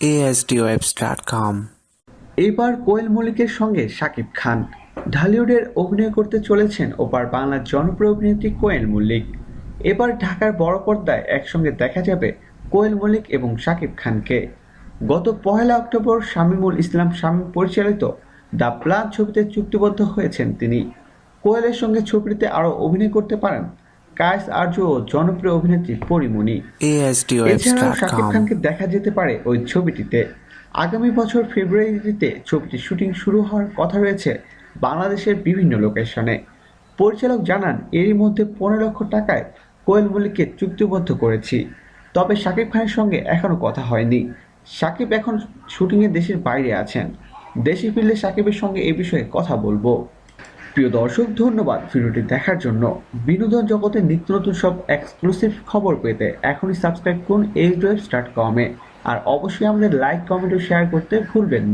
ASDWebs.com. এবার কোয়েল মল্লিকের সঙ্গে শাকিব খান। ঢালিউডের অভিনয় করতে চলেছেন ওপার বাংলার জনপ্রিয় অভিনেত্রী কোয়েল মল্লিক। এবার ঢাকার বড় পর্দায় একসঙ্গে দেখা যাবে কোয়েল মল্লিক এবং শাকিব খানকে। গত পহেলা অক্টোবর শামীমুল ইসলাম শামীম পরিচালিত দ্য প্লান ছবিতে চুক্তিবদ্ধ হয়েছেন তিনি। কোয়েলের সঙ্গে ছবিটিতে আরও অভিনয় করতে পারেন কায়েস আর্য জনপ্রিয় অভিনেত্রী পরিমণি এছাড়াও শাকিব খানকে দেখা যেতে পারে ওই ছবিটিতে। আগামী বছর ফেব্রুয়ারিতে ছবিটির শুটিং শুরু হওয়ার কথা রয়েছে বাংলাদেশের বিভিন্ন লোকেশনে। পরিচালক জানান এরই মধ্যে পনেরো লক্ষ টাকায় কোয়েল মল্লিককে চুক্তিবদ্ধ করেছি। তবে শাকিব খানের সঙ্গে এখনও কথা হয়নি। শাকিব এখন শুটিংয়ে দেশের বাইরে আছেন। দেশে ফিরলে শাকিবের সঙ্গে এ বিষয়ে কথা বলব। প্রিয় দর্শক, ধন্যবাদ ভিডিওটি দেখার জন্য। বিনোদন জগতের নিত্য নতুন সব এক্সক্লুসিভ খবর পেতে এখনই সাবস্ক্রাইব করুন এইচ ডট কমে আর অবশ্যই আমাদের লাইক কমেন্ট ও শেয়ার করতে ভুলবেন না।